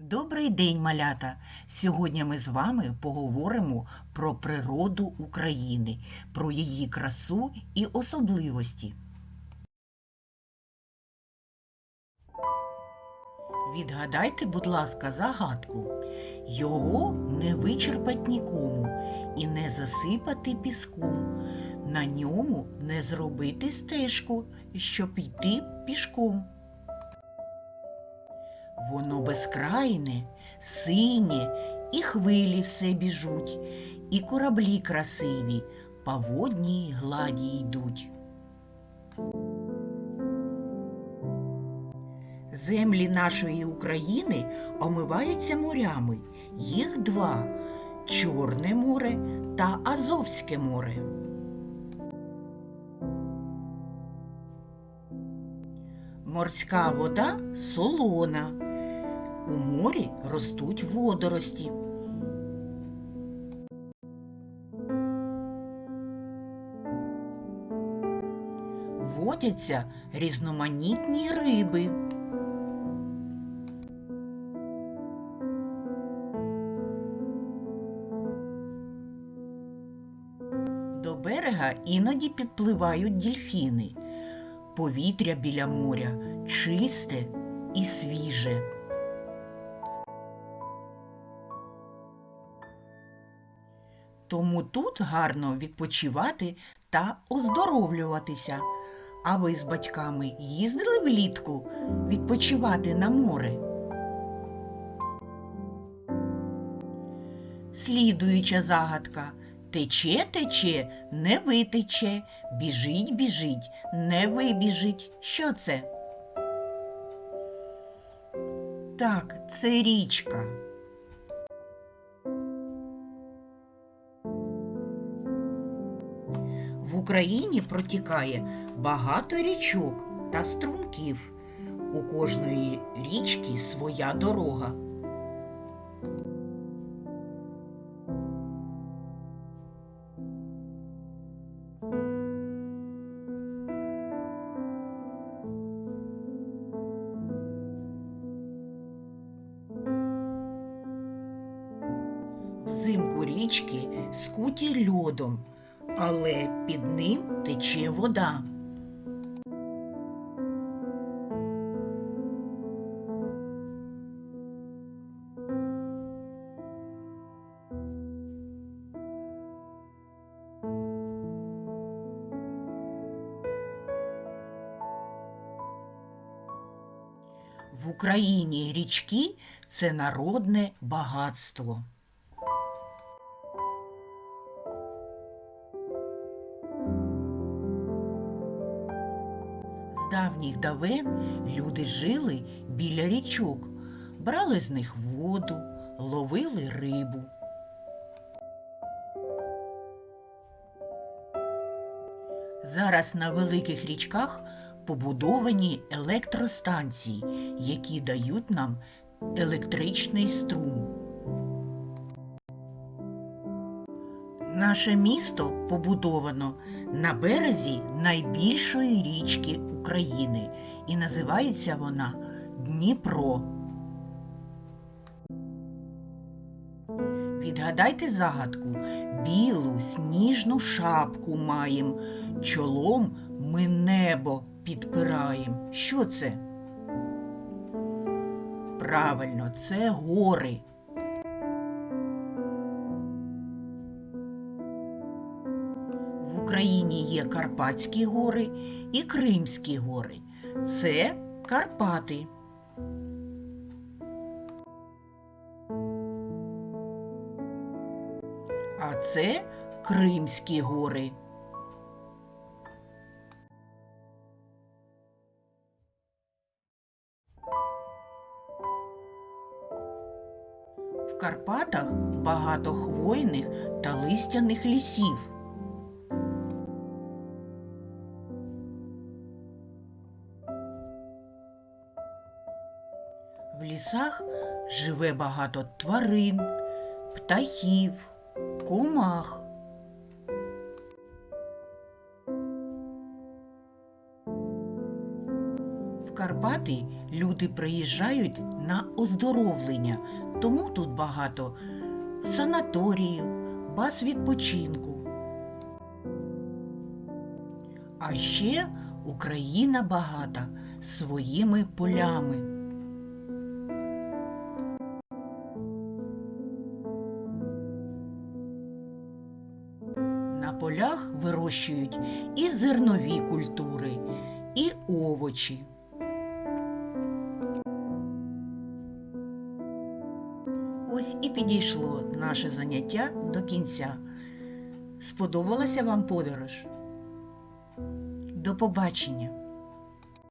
Добрий день, малята! Сьогодні ми з вами поговоримо про природу України, про її красу і особливості. Відгадайте, будь ласка, загадку. Його не вичерпать нікому і не засипати піском. На ньому не зробити стежку, щоб йти пішком. Воно безкрайне, синє, і хвилі все біжуть, і кораблі красиві по водній гладі йдуть. Землі нашої України омиваються морями. Їх два Чорне море та Азовське море. Морська вода солона. У морі ростуть водорості. Водяться різноманітні риби. До берега іноді підпливають дільфіни. Повітря біля моря чисте і свіже. Тому тут гарно відпочивати та оздоровлюватися. А ви з батьками їздили влітку відпочивати на море? Слідуюча загадка. Тече, тече, не витече, біжить, біжить, не вибіжить. Що це? Так, це річка. Україні протікає багато річок та струмків. У кожної річки своя дорога. Взимку річки скуті льодом, але під ним тече вода. В Україні річки це народне багатство. Давніх давен люди жили біля річок, брали з них воду, ловили рибу. Зараз на великих річках побудовані електростанції, які дають нам електричний струм. Наше місто побудовано на березі найбільшої річки України і називається вона Дніпро. Відгадайте загадку. Білу сніжну шапку маєм, чолом ми небо підпираєм. Що це? Правильно, це гори. Україні є Карпатські гори і Кримські гори. Це Карпати. А це Кримські гори. В Карпатах багато хвойних та листяних лісів. Лісах живе багато тварин, птахів, комах. В Карпати люди приїжджають на оздоровлення, тому тут багато санаторіїв, баз відпочинку. А ще Україна багата своїми полями. Полях вирощують і зернові культури, і овочі. Ось і підійшло наше заняття до кінця. Сподобалася вам подорож? До побачення!